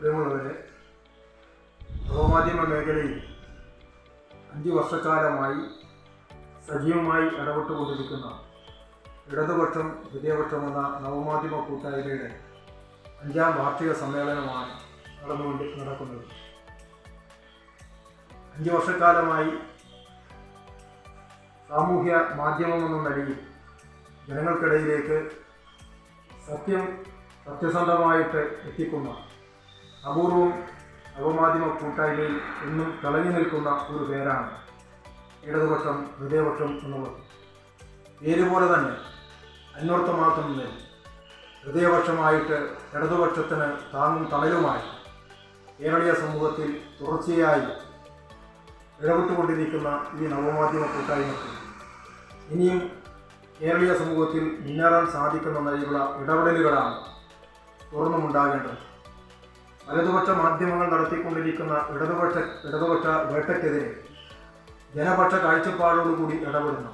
പ്രിയമുള്ളവരെ നവമാധ്യമ മേഖലയിൽ അഞ്ച് വർഷക്കാലമായി സജീവമായി ഇടപെട്ടുകൊണ്ടിരിക്കുന്ന ഇടതുപക്ഷം ഹൃദയപക്ഷം എന്ന നവമാധ്യമ കൂട്ടായ്മയുടെ അഞ്ചാം വാർഷിക സമ്മേളനമാണ് നടന്നുകൊണ്ട് നടക്കുന്നത്. അഞ്ച് വർഷക്കാലമായി സാമൂഹ്യ മാധ്യമം എന്ന നിലയിൽ ജനങ്ങൾക്കിടയിലേക്ക് സത്യം സത്യസന്ധമായിട്ട് എത്തിക്കുന്ന അപൂർവം നവമാധ്യമ കൂട്ടായ്മയിൽ എന്നും തിളങ്ങി നിൽക്കുന്ന ഒരു പേരാണ് ഇടതുപക്ഷം ഹൃദയപക്ഷം എന്നുള്ളത്. പേര് പോലെ തന്നെ അന്വർത്ഥമാക്കുന്നതിൽ ഹൃദയപക്ഷമായിട്ട് ഇടതുപക്ഷത്തിന് താങ്ങും തണലുമായി കേരളീയ സമൂഹത്തിൽ തുടർച്ചയായി ഇടപെട്ടുകൊണ്ടിരിക്കുന്ന ഈ നവമാധ്യമ കൂട്ടായ്മയ്ക്ക് ഇനിയും കേരളീയ സമൂഹത്തിൽ മുന്നേറാൻ സാധിക്കുന്ന നിലയിലുള്ള ഇടപെടലുകളാണ് തുറന്നും ഉണ്ടാകേണ്ടത് വലതുപക്ഷ മാധ്യമങ്ങൾ നടത്തിക്കൊണ്ടിരിക്കുന്ന ഇടതുപക്ഷ ഇടതുപക്ഷ വേട്ടയ്ക്കെതിരെ ജനപക്ഷ കാഴ്ചപ്പാടോടുകൂടി ഇടപെടുന്നു.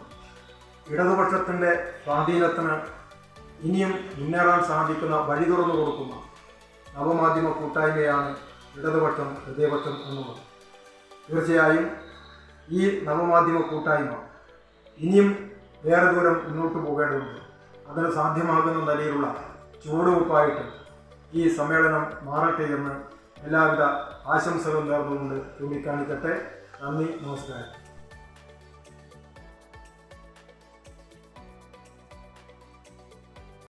ഇടതുപക്ഷത്തിന്റെ സ്വാധീനത്തിന് ഇനിയും മുന്നേറാൻ സാധിക്കുന്ന വഴി തുറന്നു കൊടുക്കുന്ന നവമാധ്യമ കൂട്ടായ്മയാണ് ഇടതുപക്ഷം ഹൃദയപക്ഷം എന്നുള്ളത്. തീർച്ചയായും ഈ നവമാധ്യമ കൂട്ടായ്മ ഇനിയും വേറെ ദൂരം മുന്നോട്ട് പോകേണ്ടതുണ്ട്. അതിന് സാധ്യമാകുന്ന നിലയിലുള്ള ചുവടുവെപ്പായിട്ട് ഈ സമ്മേളനം മാറട്ടെ എന്ന് എല്ലാവിധ ആശംസകളും നേർന്നുകൊണ്ട് ചൂണ്ടിക്കാണിക്കട്ടെ. നന്ദി നമസ്കാരം.